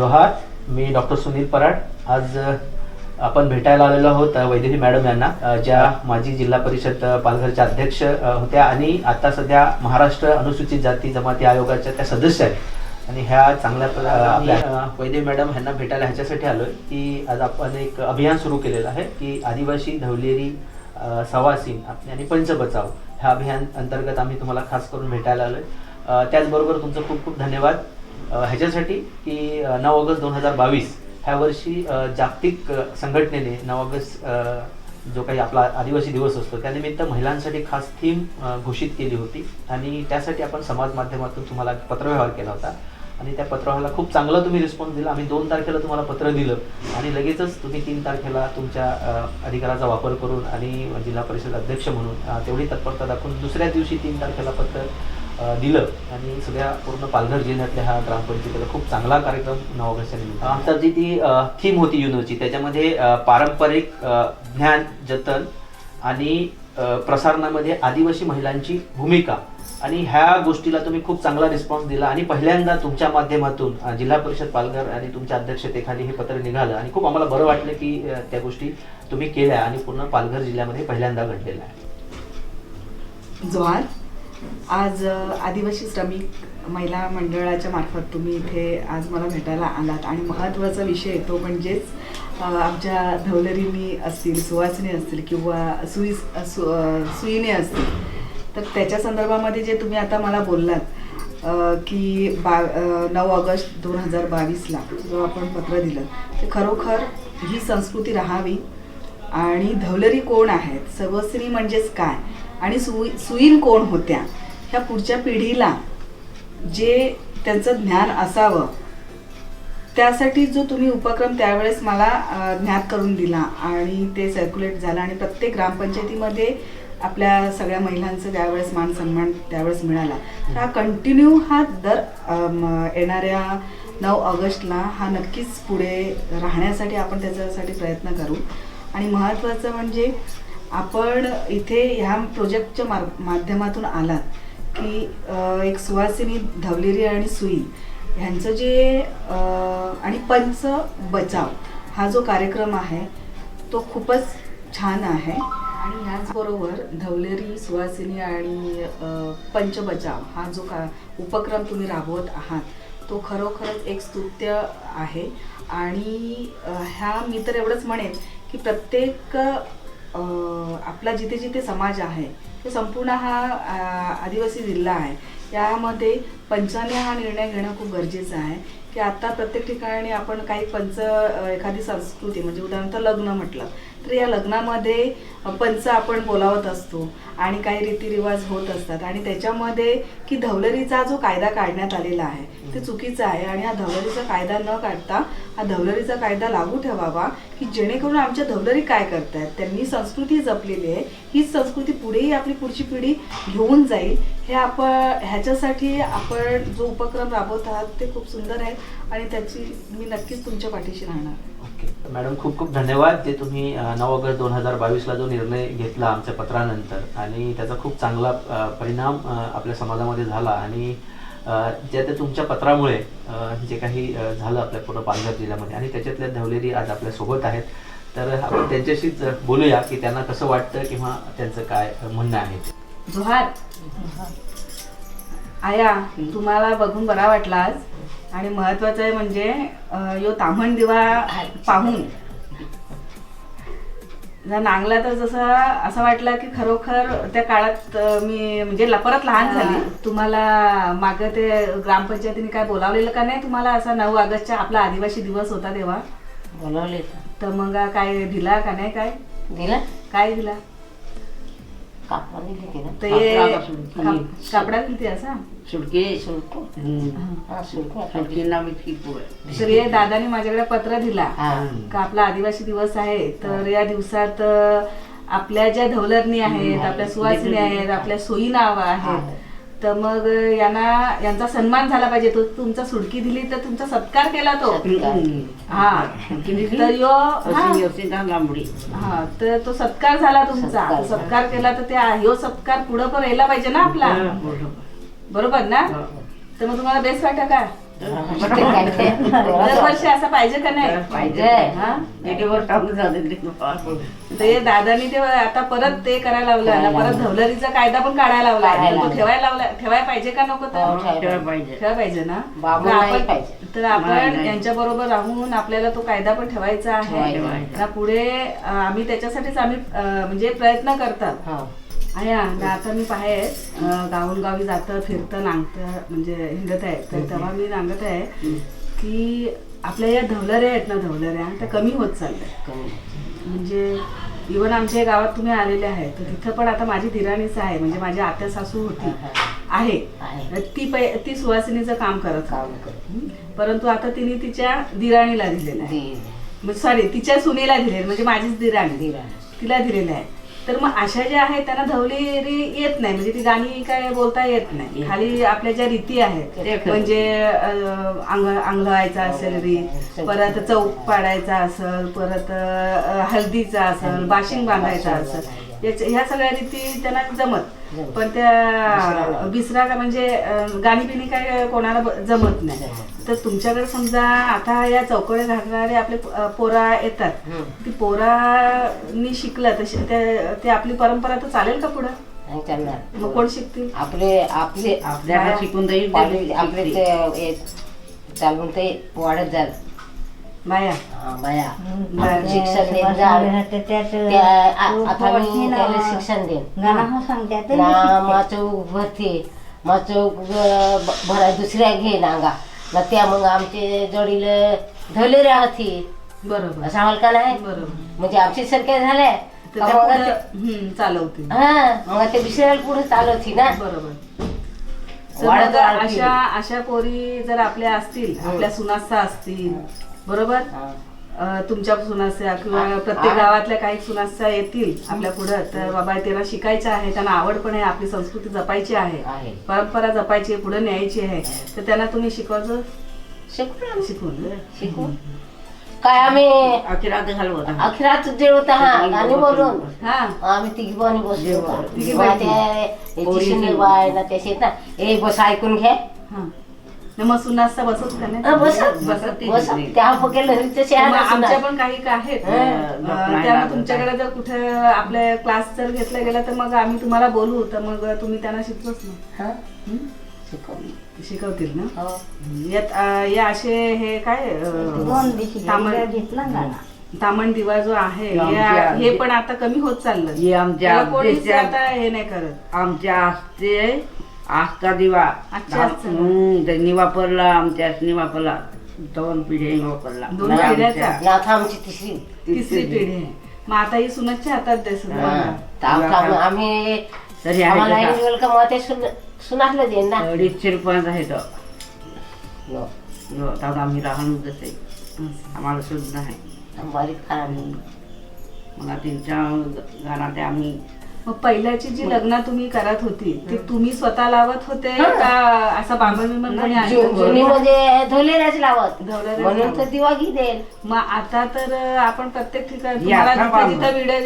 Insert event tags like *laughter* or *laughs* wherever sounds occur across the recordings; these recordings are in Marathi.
जोहार मी डॉक्टर सुनील पराड. आज आपण भेटायला आलेलो आहोत वैदेही मॅडम यांना ज्या माजी जिल्हा परिषद पालघरच्या अध्यक्ष होत्या आणि आता सध्या महाराष्ट्र अनुसूचित जाती जमाती आयोगाच्या त्या सदस्य आहेत. आणि ह्या चांगल्या वैदेही मॅडम ह्यांना भेटायला ह्याच्यासाठी आलोय की आज आपण एक अभियान सुरू केलेलं आहे की आदिवासी धवलेरी सवासीन आणि पंच बचाव ह्या अभियान अंतर्गत आम्ही तुम्हाला खास करून भेटायला आलोय. त्याचबरोबर तुमचं खूप खूप धन्यवाद. ह्याच्यासाठी की नऊ ऑगस्ट दोन हजार बावीस ह्या वर्षी जागतिक संघटनेने नऊ ऑगस्ट जो काही आपला आदिवासी दिवस असतो त्यानिमित्त महिलांसाठी खास थीम घोषित केली होती. आणि त्यासाठी आपण समाज माध्यमातून तुम्हाला एक पत्रव्यवहार केला होता. आणि त्या पत्रव्यवहाराला खूप चांगला तुम्ही रिस्पॉन्स दिला. आम्ही दोन तारखेला तुम्हाला पत्र दिलं. आणि लगेचच तुम्ही तीन तारखेला तुमच्या अधिकाराचा वापर करून आणि जिल्हा परिषद अध्यक्ष म्हणून तेवढी तत्परता दाखवून दुसऱ्या दिवशी तीन तारखेला पत्र दिलं आणि सगळ्या पूर्ण पालघर जिल्ह्यातल्या हा ग्रामपंचायतीला खूप चांगला कार्यक्रम निमित्त आमचा जी ती थीम होती युनोची त्याच्यामध्ये पारंपरिक ज्ञान जतन आणि प्रसारणामध्ये आदिवासी महिलांची भूमिका. आणि ह्या गोष्टीला तुम्ही खूप चांगला रिस्पॉन्स दिला आणि पहिल्यांदा तुमच्या माध्यमातून जिल्हा परिषद पालघर आणि तुमच्या अध्यक्षतेखाली हे पत्र निघालं. आणि खूप आम्हाला बरं वाटलं की त्या गोष्टी तुम्ही केल्या आणि पूर्ण पालघर जिल्ह्यामध्ये पहिल्यांदा घडलेल्या आहे आज आदिवासी श्रमिक महिला मंडळाच्या मार्फत तुम्ही इथे आज मला भेटायला आलात. आणि महत्त्वाचा विषय तो म्हणजेच आमच्या धवलरीनी असतील सुवासिनी असतील किंवा सुई सु सुईने असतील तर त्याच्या संदर्भामध्ये जे तुम्ही आता मला बोललात की बा नऊ ऑगस्ट दोन हजार बावीसला जो आपण पत्र दिलं ते खरोखर ही संस्कृती राहावी. आणि धवलरी कोण आहेत? सर्वस्त्री म्हणजेच काय? आणि सुई सुईन कोण होत्या? ह्या पुढच्या पिढीला जे त्यांचं ज्ञान असावं त्यासाठी जो तुम्ही उपक्रम त्यावेळेस मला ज्ञात करून दिला आणि ते सर्क्युलेट झालं आणि प्रत्येक ग्रामपंचायतीमध्ये आपल्या सगळ्या महिलांचं त्यावेळेस मान सन्मान त्यावेळेस मिळाला. तर हा कंटिन्यू हा दर येणाऱ्या नऊ ऑगस्टला हा नक्कीच पुढे राहण्यासाठी आपण त्याच्यासाठी प्रयत्न करू. आणि महत्त्वाचं म्हणजे आपण इथे ह्या प्रोजेक्टच्या मा माध्यमातून आलात की एक सुवासिनी धवलेरी आणि सुई ह्यांचं जे आणि पंच बचाव हा जो कार्यक्रम आहे तो खूपच छान आहे. आणि ह्याचबरोबर धवलेरी सुवासिनी आणि पंच बचाव हा जो का उपक्रम तुम्ही राबवत आहात तो खरोखरच एक स्तुत्य आहे. आणि ह्या मी तर एवढंच म्हणेन की प्रत्येक आपला जिथे जिथे समाज आहे तो संपूर्ण हा आदिवासी जिल्हा आहे. यामध्ये पंचाने हा निर्णय घेणं खूप गरजेचं आहे. की आता प्रत्येक ठिकाणी आपण काही पंच एखादी संस्कृती म्हणजे उदाहरणार्थ लग्न म्हटलं. तर या लग्नामध्ये पंच आपण बोलावत असतो आणि काही रीतिरिवाज होत असतात. आणि त्याच्यामध्ये की धवलरीचा जो कायदा काढण्यात आलेला आहे ते चुकीचं आहे. आणि हा धवलरीचा कायदा न काढता हा धवलरीचा कायदा लागू ठेवावा की जेणेकरून आमच्या धवलरी काय करतायत त्यांनी संस्कृती जपलेली आहे हीच संस्कृती पुढेही आपली पुढची पिढी घेऊन जाईल. हे आपण ह्याच्यासाठी आपण जो उपक्रम राबवत आहात ते खूप सुंदर आहे. आणि त्याची मी नक्कीच तुमच्या पाठीशी राहणार. मॅडम खूप खूप धन्यवाद जे तुम्ही नऊ ऑगस्ट दोन हजार बावीसला जो निर्णय घेतला आमच्या पत्रानंतर आणि त्याचा खूप चांगला परिणाम आपल्या समाजामध्ये झाला आणि ज्या त्या तुमच्या पत्रामुळे जे काही झालं आपल्या पूर्ण पालघर जिल्ह्यामध्ये आणि त्याच्यातल्या धवलेरी आज आपल्यासोबत आहेत तर आपण त्यांच्याशीच बोलूया की त्यांना कसं वाटतं किंवा त्यांचं काय म्हणणं आहे ते. जोहार आया तुम्हाला बघून बरा वाटला आज आणि महत्वाचं आहे म्हणजे यो ताम्हण दिवा पाहून. जर नांगला तर जसं असं वाटलं की खरोखर त्या काळात मी म्हणजे परत लहान झाली. तुम्हाला मागं ते ग्रामपंचायतीने काय बोलावलेलं का नाही तुम्हाला असा नऊ ऑगस्टचा आपला आदिवासी दिवस होता तेव्हा. बोलवले तर मग काय दिला का नाही काय? दिला. काय दिला? कापडा दिली कापडाला. काप- कापडात किती असा? हा पोळ तर दादाने माझ्याकडे पत्र दिला. हा. का आपला आदिवासी दिवस आहे तर या दिवसात अ, आपल्या ज्या धवलरणी आहेत आपल्या सुवासिनी आहेत आपल्या सोयी नाव आहेत तर मग यांना यांचा सन्मान झाला पाहिजे तो तुमचा सुडकी दिली तर तुमचा सत्कार केला तो हा तर यो हा. हा तो सत्कार झाला तुमचा सत्कार. केला तर त्या ह्यो सत्कार पुढं पण यायला पाहिजे ना आपला बरोबर. ना हा. तर मग तुम्हाला बेस्ट वाटत का? दरवर्षी असं पाहिजे का नाही? पाहिजे. हा. टाकून ते दादानी ते आता परत ते करायला लावलं परत धवलरीचा कायदा पण काढायला लावला. तो लावला. ठेवायला लावला. ठेवायला पाहिजे का नको हो, तर ठेवायला ठेवायला पाहिजे ना? बाबू तर आपण पाहिजे. तर नाही, आपण नाही. यांच्या बरोबर राहून आपल्याला तो कायदा पण ठेवायचा आहे. पुढे अं, आम्ही त्याच्यासाठीच आम्ही म्हणजे प्रयत्न करतात. हो. आहे ना आता मी पाहे गावून गावी जातं फिरतं नांगतं म्हणजे हिंडत आहे. तर तेव्हा मी सांगत आहे की आपल्या या धवलऱ्या आहेत ना धवलऱ्या त्या कमी होत चालल्या. कमी. म्हणजे इवन आमच्या गावात तुम्ही आलेले आहे तर तिथं पण आता माझी दिराणीच आहे म्हणजे माझी आत्या सासू होती आहे. ती पै ती सुवासिनीचं काम करत काम? परंतु आता तिने तिच्या दिराणीला दिलेलं आहे. सॉरी तिच्या सुनेला दिले म्हणजे माझीच दिराणी. दिराणी. तिला दिलेलं आहे. तर मग अशा ज्या आहेत त्यांना धवलेरी येत नाही. म्हणजे ती गाणी काय बोलता येत नाही. खाली आपल्या ज्या रीती आहेत. म्हणजे अंग अंगलवायचा असेल रीत परत चौक पाडायचा असेल परत हळदीचा असेल बाशिंग बांधायचा असेल. याच्या- ह्या सगळ्या रीती त्यांना जमत. पण त्या बिसरा का म्हणजे गाणी बिणी काय कोणाला ब- जमत नाही. तर तुमच्याकडे समजा आता या चौकडे घालणारे आपले पोरा येतात. ती पोरांनी शिकलं तर शि- ते आपली परंपरा तर चालेल का पुढं? नाही चालणार. मग कोण शिकतील? आपले आपले आपल्याला शिकून जाईल आपले ते हे चालून ते वाढत जाल बाया. हा, बाया. बाया. शिक्षण देत जाल. त्या आ- आता मी त्याला शिक्षण देईन. ना माचौक भरते भराय दुसऱ्या घे नांगा. ना त्या मग आमचे जोडीले धले राहती बरोबर. असं हल का नाही? बरोबर. म्हणजे आमची संख्या झाल्या तर का त्या मग पुढं, ते- हम्म, चालवतील. हा मग ते दुसऱ्याला पुढे चालवती ना? बरोबर. वाढत मग. अशा अशा पोरी जर आपल्या असतील आपल्या सुनासा असतील बरोबर? हा. अं, तुमच्या सुनास्या किंवा प्रत्येक गावातल्या काही सुनास्या येतील आपल्या पुढं तर बाबा त्यांना शिकायचं आहे त्यांना आवड पण आहे आपली संस्कृती जपायची आहे आहे. परंपरा जपायची आहे पुढे न्यायची आहे तर त्यांना तुम्ही शिकवायचं? शिकू ना. शिकवून शिकू काय आम्ही अखिरात घालवत अखिरात जेवत हा. गाणी बोलून. हा. आम्ही तिघी बनी बसलो. तिघी बहिणी. पोरी. बाय ना त्याचे ना ए बस ऐकून घे. हा. न मग सुनास्ता बसत का हा, नाही बसत. ती. त्या मग आमच्या पण काही का आहेत. हा, अं, नाही त्यांना लागत तुमच्याकडे जर कुठे आपल्या क्लास जर घेतला गेला तर मग आम्ही तुम्हाला बोलू तर मग तुम्ही त्यांना शिकवच ना. हं? शिकवतील ना? हो. यात अं, या असे हे काय अं, तामण तामण दिवा जो आहे आमच्या- हे पण आता कमी होत चाललं हे आमच्या त्याला कोणीच देशात- आता हे नाही करत. आमच्या आस्ते आस्था दिवा. त्यांनी वापरला आमच्यासनी वापरला दोन पिढ्यांनी वापरला दोन नाही पिढ्याचा? आमच्या. आता. आमची तिसरी. तिसरी पिढी आहे. मग आता ही सुनच्या हातात दे सुना. हा. तर आमचं आम्ही- आम्ही तरी आहे आम्हाला का? मग ते सुन- सुनासलं देईन ना? अडीचशे रुपयाचा आहे तो. नो. जो आता आम्ही राहणं जसे. आम्हाला सुद्धा नाही. बारीक खा आम्ही मग त्यांच्या घरात आम्ही मग पहिल्याची जी लग्न तुम्ही करत होती ती तुम्ही स्वतः लावत होते का असा बांबण बिंबण कोणी आणलं जु- होतं? जुनी धोलेराच लावत. म्हणून. तर दिवा घी देईल. मग आता तर आपण प्रत्येक ठिकाणी या, तुम्हाला आता जिथं व्हिडिओ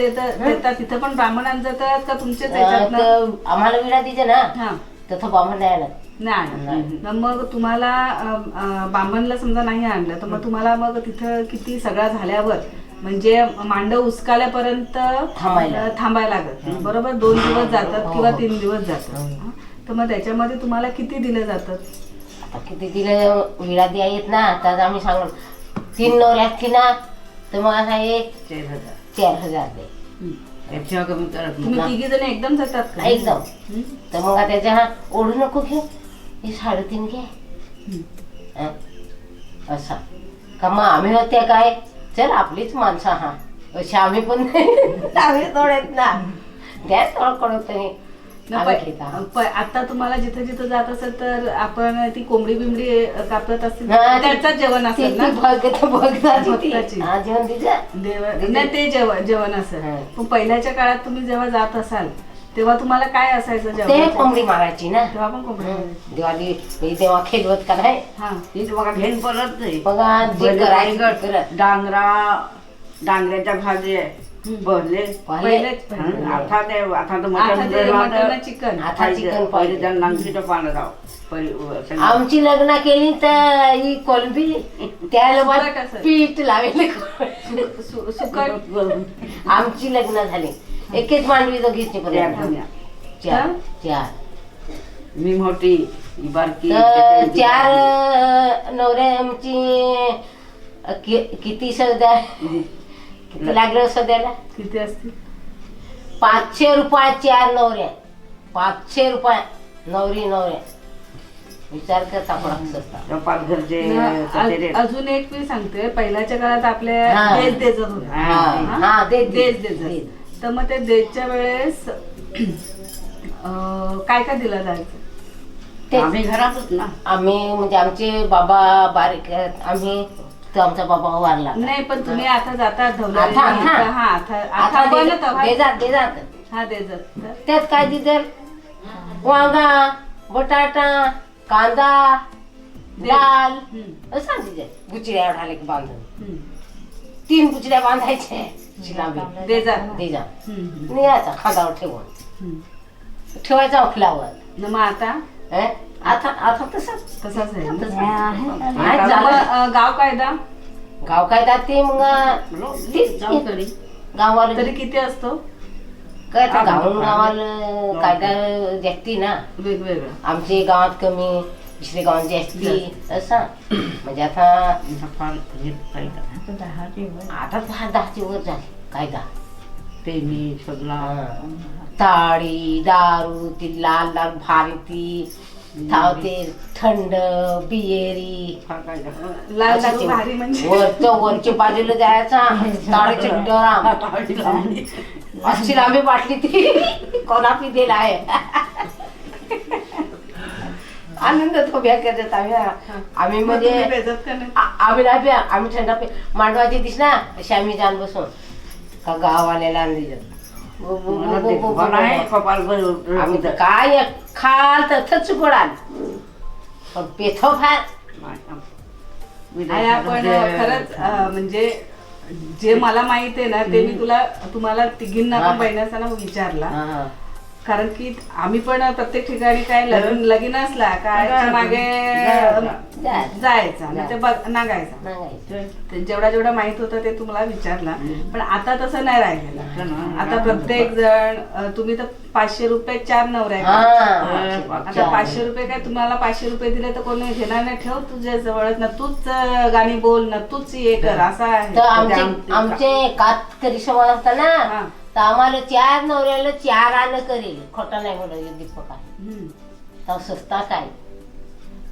देतात तिथं पण ब्राह्मणांचं जातात का तुमच्याच तर आम्हाला विडा दिजे ना हा. तसं बामण नाही नाही. नाही. तर मग तुम्हाला अं, अं, बामणला समजा नाही आणलं तर मग तुम्हाला मग तिथं किती सगळा झाल्यावर म्हणजे मांडव उचकाल्यापर्यंत थांबायला. थांबायला लागत बरोबर? दोन दिवस जातात हो, किंवा हो. तीन दिवस जातात? तर मग त्याच्यामध्ये तुम्हाला किती दिले जातात आता किती दिलं? विडा द्या येत ना. तर आम्ही सांगू. तीन नवऱ्यात ना. तर मग असा एक चार हजार. चार हजार दे. तुम्ही तिघी जण एकदम जातात का? एकदम? तर मग त्याच्या हा ओढू नको घे हे साडेतीन घे? असा. का मग आम्ही होते काय? चल आपलीच माणसं हा. अशी आम्ही पण *laughs* आम्ही थोडेत ना. द्या थोडं कडत न प- प- आता तुम्हाला जिथं जिथं जात असेल तर आपण ती कोंबडी बिंबडी कापत असतील त्याचं जेवण असेल ना. जेवण नाही ते जेवण जेवण असेल. पण पहिल्याच्या काळात तुम्ही जेव्हा जात असाल तेव्हा तुम्हाला काय असायचं ते कोंबडी मागायची ना. तेव्हा पण कोंबडी. दिवाळी हे तेव्हा खेळवत का नाही? हा. ती तुम्हाला घेऊन परत नाही. बघा करायचं करत. डांगरा डांगऱ्याच्या भाजी पहिले पहिलेच हं, आता ते आता तर आता मटण ते वेगळं मटण होतं. चिकन. आता चिकन पहिले राव पहिले सगळं. आमची लग्न केली तर ही कोलंबी सुकट मग असेल. पीठ लावेल. सुकट आमची लग्न झाली. एकच मांडवी दोघीची त्या पर्यंत. चार चार मी मोठी ही बारकी तर चार कि- किती सध्या किती लागलं सध्याला किती असतील? पाचशे रुपये चार नवऱ्या. पाचशे रुपये. नवरी नवऱ्या. विचार कर तापडा असता त्या पालघरचे न- त्याचे रेट. अ- अजून एक मी सांगते पहिल्याच्या काळात आपल्या हा. देश देजत होता. हा. हा? हा दे देश देजत. तर मग ते देशच्या वेळेस अं, काय काय दिलं जायचं. आम्ही घरातच ना. आम्ही म्हणजे आमचे बाबा बारीक आहेत. आम्ही तो आमचा बाबा वारला. नाही पण तुम्ही आता जाता. हा आता आता आता दे- बनत आहात. हा देजत तर? त्यात काय दिसल? वांगा बटाटा कांदा डाल हम्म, असं दिसेल. की बांधून. हम्म. तीन बुचड्या बांधायचे. चिलाबी देजात दे जा. निघायचा खांदावर ठेवून. ठेवायचा अखलावर न मग आता? हे? आता आता तसंच तसाच आहे. ना? झालं. अं, गाव कायदा? गाव काय ते मग तीच तरी गावाला. तरी किती असतो? काय ते गावून गावाला कायदा जास्ती ना. वेगवेगळं. आमच्या गावात कमी दुसऱ्या गावात जास्ती असं. म्हणजे आता आता फार हे काही का. आता दहा दहाची वर झाली. कायदा ते मी सगळा. ताळी दारू ती लाल लाल भारी थावते थंड बियेरी. काय. लाल दारू भारी म्हणजे. वरच्या वरच्या बाजूला जायचा. ताळीचे डराम अशी लांबी बाटली ती. कोणा पिदेल आहे. आनंद तो ब्या करत आम्ही. आम्ही म्हणजे आम्ही नाही प्या आम्ही थंड पे मांडवाची दिस ना अशी आम्ही जाण बसून. का गावाल्याला आणली आम्ही तर काय खाल तर थच पडाल पण पेथो फार. आपण खरंच अं, म्हणजे जे मला माहीत आहे ना ते मी तुला तुम्हाला तिघींना. पण बहिणाचा विचारला. हा. कारण की आम्ही पण प्रत्येक ठिकाणी काय लगीन लगीन असला काय. मागे जायचं. बघ- नागायचा. जेवढा जेवढा माहीत होतं ते तुम्हाला विचारला. पण आता तसं नाही राहिलेलं. आता प्रत्येक जण तुम्ही तर पाचशे रुपये चार नवऱ्या. हा. आता पाचशे रुपये काय तुम्हाला पाचशे रुपये दिले तर कोणी घेणार नाही. ठेव तुझ्या जवळ ना तूच गाणी बोल ना तूच हे कर असं आहे. आमचे कातकरी समाज असता ना हा. तर आम्हाला चार नवऱ्याला चार आलं करेल. खोटं नाही बोलत दीपक आहे. हम्म. तर सस्ता काय?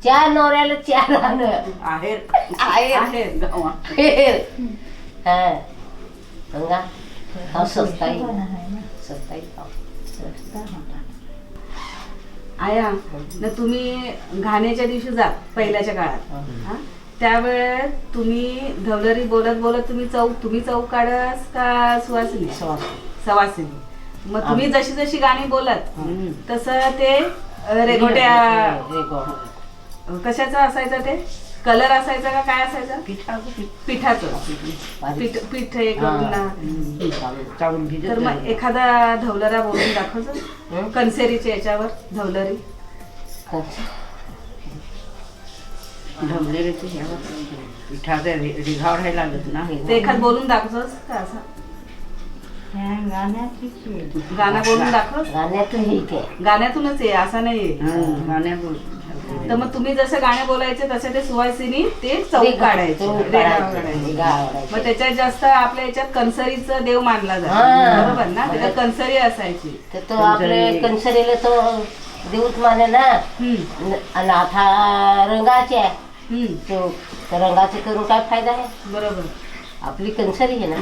चार नवऱ्याला चार आलं. आहे आहे. आहे. गावात. हा. गंगा हा सस्ता आया ना तुम्ही घाण्याच्या दिवशी जा पहिल्याच्या काळात. हा? त्यावेळेस तुम्ही धवलरी बोलत बोलत तुम्ही चौक तुम्ही चौक काढस का सुवासिनी सवासिनी. मग तुम्ही जशी जशी गाणी बोलत. तसं ते अं, रेगोट्या कशाचं असायचं ते? कलर असायचा का काय असायचं? पिठाचं पीठ. पिठाचं. पीठ पीठ. हे. करून तर मग. एखादा धवलरा बोलून दाखवतो. कन्सेरीच्या याच्यावर धवलरी. ह्यावर पिठाचे रिघाव राहायला लागत ना ते एखाद बोलून दाखवतोस का असं? गाणं बोलून दाखव गाण्यातून हे ते गाण्यातूनच आहे असं नाही हं. तर मग तुम्ही जसं गाणे बोलायचे तसे ते सुवासिनी ते चौक काढायचे रेघा. मग त्याच्यात जास्त आपल्या याच्यात कणसरीचा देव मानला जातो. बरोबर ना? त्याच्यात कणसरी असायची. तर तो आपले कन्सरीला तो देऊत माने ना हम्म, न- आणि आता रंगाचे आहे. हम्म, तो रंगाचे करून काय फायदा आहे. बरोबर. आपली कन्सरी आहे ना.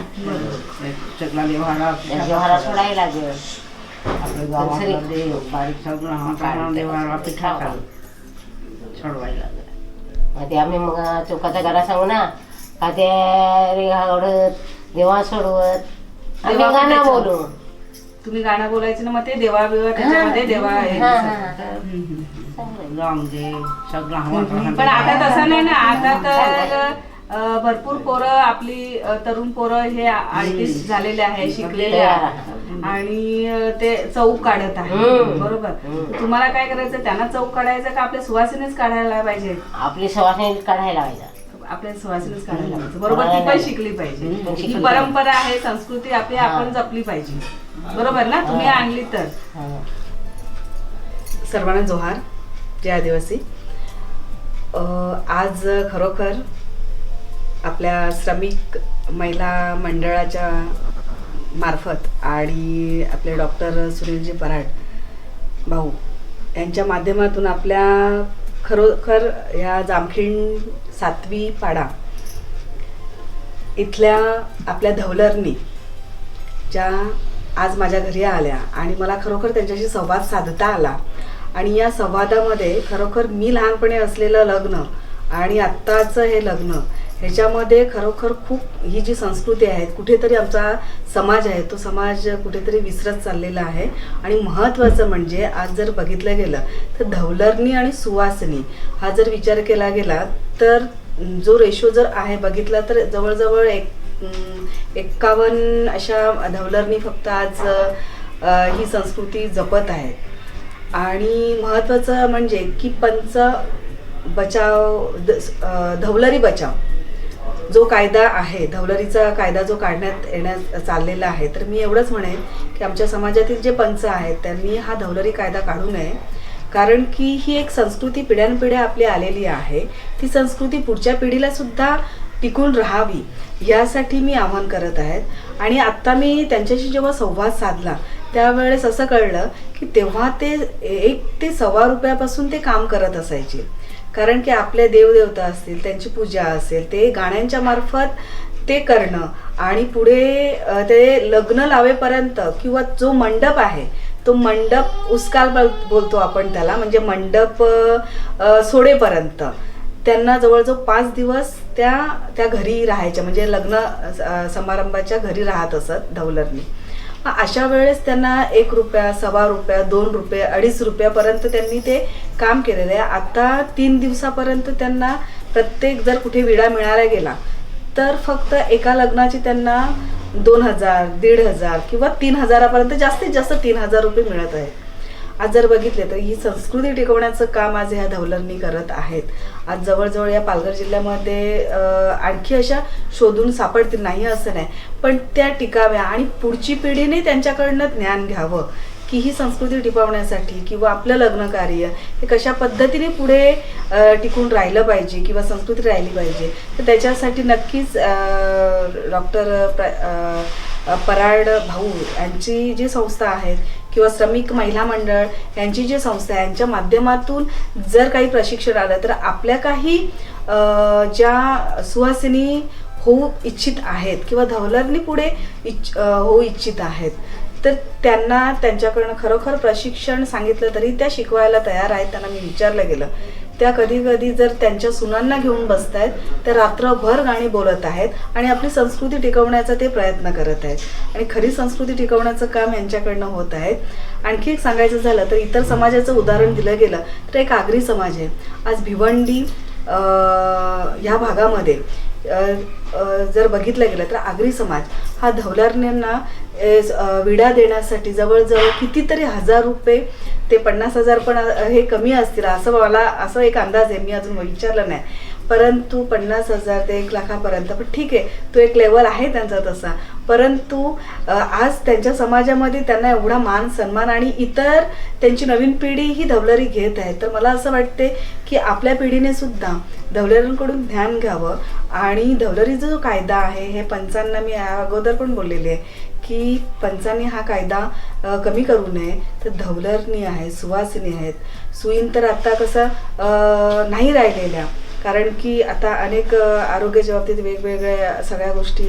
व्यवहारा सोडायला लागेल. बारीक सगळा हा सोडवायला लागला. मग ते आम्ही मग चौकाच्या घरा सांगू ना. का रेघा ओढत देवा सोडवत. आम्ही गाणं. बोलू. तुम्ही गाणं बोलायचं ना मग ते देवा बिवा त्याच्यामध्ये देवा हे हा. हा, हा. दे सगळा हवा पण आता तसं नाही ना आता तर भरपूर पोरं आपली तरुण पोरं हे आर्टिस्ट झालेले आहे शिकलेले आहे. आणि ते चौक काढत आहे. बरोबर. तुम्हाला काय करायचं त्यांना चौक काढायचं का आपल्या सुवासिनीच काढायला पाहिजे? आपली सवासणी काढायला पाहिजे. आपल्या सुवासिनीच काढायला पाहिजे. बरोबर ती पण. शिकली पाहिजे. ही परंपरा आहे संस्कृती आपली आपण जपली पाहिजे. बरोबर ना? तुम्ही. आणली तर. सर्वांना जोहार. जय आदिवासी. आज खरोखर आपल्या श्रमिक महिला मंडळाच्या मार्फत आणि आपले डॉक्टर सुनीलजी पराड भाऊ यांच्या माध्यमातून आपल्या खरोखर या जामखिंड सातवी पाडा इथल्या आपल्या धवलरनी ज्या आज माझ्या घरी आल्या आणि मला खरोखर त्यांच्याशी संवाद साधता आला. आणि या संवादामध्ये खरोखर मी लहानपणी असलेलं लग्न आणि आत्ताचं हे लग्न ह्याच्यामध्ये खरोखर खूप ही जी संस्कृती आहे कुठेतरी आमचा समाज आहे तो समाज कुठेतरी विसरत चाललेला आहे. आणि महत्त्वाचं म्हणजे आज जर बघितलं गेलं तर धवलरणी आणि सुवासनी हा जर विचार केला गेला तर जो रेशो जर आहे बघितला तर जवळजवळ एक एक्कावन्न अशा धवलरणी फक्त आज ही संस्कृती जपत आहे. आणि महत्त्वाचं म्हणजे की पंच बचाव द- धवलरी बचाव. जो कायदा आहे धवलरीचा कायदा जो काढण्यात येण्यात चाललेला आहे तर मी एवढंच म्हणेन की आमच्या समाजातील जे पंच आहेत त्यांनी हा धवलरी कायदा काढू नये. कारण की ही एक संस्कृती पिढ्यानपिढ्या आपली आलेली आहे. ती संस्कृती पुढच्या पिढीला सुद्धा टिकून राहावी यासाठी मी आवाहन करत आहेत आणि आत्ता मी त्यांच्याशी जेव्हा संवाद साधला त्यावेळेस असं कळलं की तेव्हा ते एक ते सव्वा रुपयापासून ते काम करत असायचे. कारण की आपले देवदेवता असतील त्यांची पूजा असेल ते गाण्यांच्या मार्फत ते करणं आणि पुढे ते लग्न लावेपर्यंत किंवा जो मंडप आहे तो मंडप उसकाल बोलतो आपण त्याला म्हणजे मंडप सोडेपर्यंत. त्यांना जवळजवळ पाच दिवस त्या त्या घरी राहायच्या म्हणजे लग्न समारंभाच्या घरी राहत असत धवलरनी अशा वेळेस त्यांना एक रुपया सव्वा रुपया दोन रुपये अडीच रुपयापर्यंत त्यांनी ते काम केलेलं आहे. आता तीन दिवसापर्यंत त्यांना प्रत्येक जर कुठे विडा मिळायला गेला तर फक्त एका लग्नाची त्यांना दोन हजार दीड हजार किंवा तीन हजारापर्यंत जास्तीत जास्त तीन हजार रुपये मिळत आहेत. आज जर बघितले तर ही संस्कृती टिकवण्याचं काम आज ह्या धवलरनी करत आहेत. आज जवळजवळ या पालघर जिल्ह्यामध्ये आणखी अशा शोधून सापडतील नाही असं नाही. पण त्या टिकाव्या आणि पुढची पिढीने त्यांच्याकडनं ज्ञान घ्यावं की ही संस्कृती टिकवण्यासाठी किंवा आपलं लग्न कार्य हे कशा पद्धतीने पुढे टिकून राहिलं पाहिजे किंवा संस्कृती राहिली पाहिजे. तर त्याच्यासाठी नक्कीच डॉक्टर पराड भाऊ यांची जी संस्था आहेत किंवा श्रमिक महिला मंडळ यांची जी संस्था आहे यांच्या माध्यमातून जर काही प्रशिक्षण आलं तर आपल्या काही ज्या सुहासिनी होऊ इच्छित आहेत किंवा धवलरनी पुढे इच्छ होऊ इच्छित आहेत तर त्यांना त्यांच्याकडनं खरोखर प्रशिक्षण सांगितलं तरी त्या शिकवायला तयार आहेत त्यांना मी विचारलं गेलं. त्या कधी कधी जर त्यांच्या सुनांना घेऊन बसत आहेत त्या रात्रभर गाणी बोलत आहेत आणि आपली संस्कृती टिकवण्याचा ते प्रयत्न करत आहेत. आणि खरी संस्कृती टिकवण्याचं काम यांच्याकडनं होत आहे. आणखी एक सांगायचं झालं तर इतर समाजाचं उदाहरण दिलं गेलं तर एक आगरी समाज आहे. आज भिवंडी ह्या भागामध्ये जर बघितलं गेलं तर आगरी समाज हा धवलारण्यांना विडा देण्यासाठी जवळजवळ कितीतरी हजार रुपये ते पन्नास हजार पण हे कमी असतील असं मला असं एक अंदाज आहे मी अजून विचारलं नाही. परंतु पन्नास हजार ते एक लाखापर्यंत पण ठीक आहे तो एक लेवल आहे त्यांचा तसा. परंतु आज त्यांच्या समाजामध्ये त्यांना एवढा मान सन्मान आणि इतर त्यांची नवीन पिढी ही धवलरी घेत आहे. तर मला असं वाटते की आपल्या पिढीने सुद्धा धवलरींकडून ज्ञान घ्यावं. आणि धवलरीचा जो कायदा आहे हे पंचांना मी या अगोदर पण बोललेले आहे की पंचांनी हा कायदा कमी करू नये. तर धवलरणी आहे सुवासिनी आहेत. सुईन तर आता कसं नाही राहिलेल्या. कारण की आता अनेक आरोग्याच्या बाबतीत वेगवेगळ्या सगळ्या गोष्टी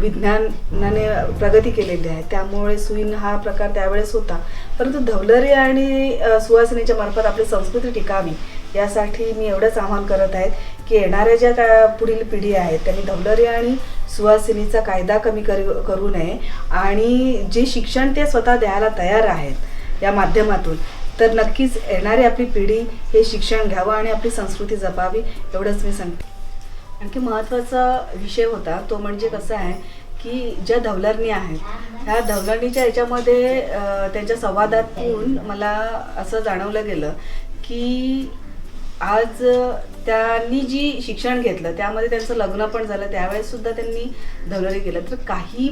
विज्ञानाने प्रगती केलेली आहे. त्यामुळे सुईन हा प्रकार त्यावेळेस होता. परंतु धवलरी आणि सुवासिनीच्या मार्फत आपली संस्कृती टिकावी. यासाठी मी एवढंच आवाहन करत आहेत की येणाऱ्या ज्या का पुढील पिढी आहेत त्यांनी धवलरी आणि सुवासिनीचा कायदा कमी करू करू नये आणि जे शिक्षण ते स्वतः द्यायला तयार आहेत या माध्यमातून तर नक्कीच येणारी आपली पिढी हे शिक्षण घ्यावं आणि आपली संस्कृती जपावी एवढंच मी सांगते. आणखी महत्त्वाचा विषय होता तो म्हणजे कसं आहे की ज्या धवलरणी आहेत ह्या धवलरणीच्या याच्यामध्ये त्यांच्या संवादातून मला असं जाणवलं गेलं की आज त्यांनी जी शिक्षण घेतलं त्यामध्ये त्यांचं लग्न पण झालं त्यावेळेस सुद्धा त्यांनी धवलरी केलं. तर काही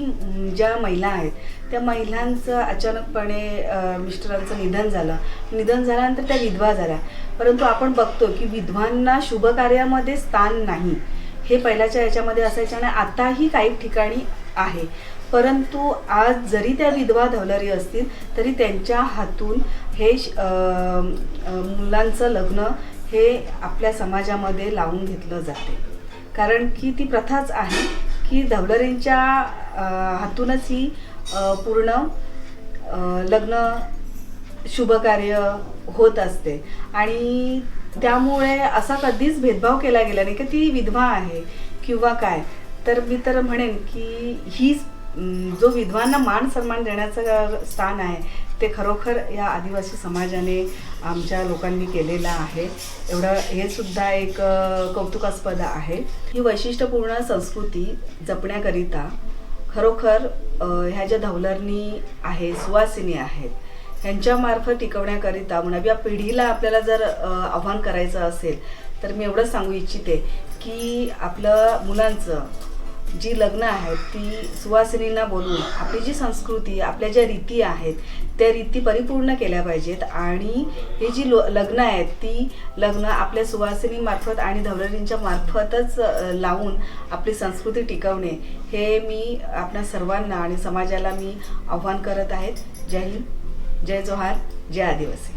ज्या महिला आहेत त्या महिलांचं अचानकपणे मिस्टरांचं निधन झालं. निधन झाल्यानंतर त्या विधवा झाल्या. परंतु आपण बघतो की विधवांना शुभ कार्यामध्ये स्थान नाही. हे पहिल्याच्या याच्यामध्ये असायचं आणि आताही काही ठिकाणी आहे. परंतु आज जरी त्या विधवा धवलरी असतील तरी त्यांच्या हातून हे श- मुलांचं लग्न हे आपल्या समाजामध्ये लावून घेतलं जाते. कारण की ती प्रथाच आहे की धवलरींच्या हातूनच ही पूर्ण लग्न शुभकार्य होत असते. आणि त्यामुळे असा कधीच भेदभाव केला गेला नाही की ती विधवा आहे किंवा काय. तर मी तर म्हणेन की ही जो विधवांना मान सन्मान देण्याचं स्थान आहे ते खरोखर या आदिवासी समाजाने आमच्या लोकांनी केलेलं आहे. एवढं हे सुद्धा एक कौतुकास्पद आहे. ही वैशिष्ट्यपूर्ण संस्कृती जपण्याकरिता खरोखर ह्या ज्या धवलरणी आहे सुवासिनी आहेत ह्यांच्यामार्फत टिकवण्याकरिता नव्या पिढीला आपल्याला जर आव्हान करायचं असेल तर मी एवढंच सांगू इच्छिते की आपलं मुलांचं जी लग्न आहेत ती सुवासिनींना बोलून आपली जी संस्कृती आपल्या ज्या रीती आहेत त्या रीती परिपूर्ण केल्या पाहिजेत. आणि हे जी लो लग्न आहेत ती लग्न आपल्या सुवासिनीमार्फत आणि धवलरींच्या मार्फतच लावून आपली संस्कृती टिकवणे हे मी आपल्या सर्वांना आणि समाजाला मी आव्हान करत आहेत जय हिंद जय जोहार जय आदिवासी.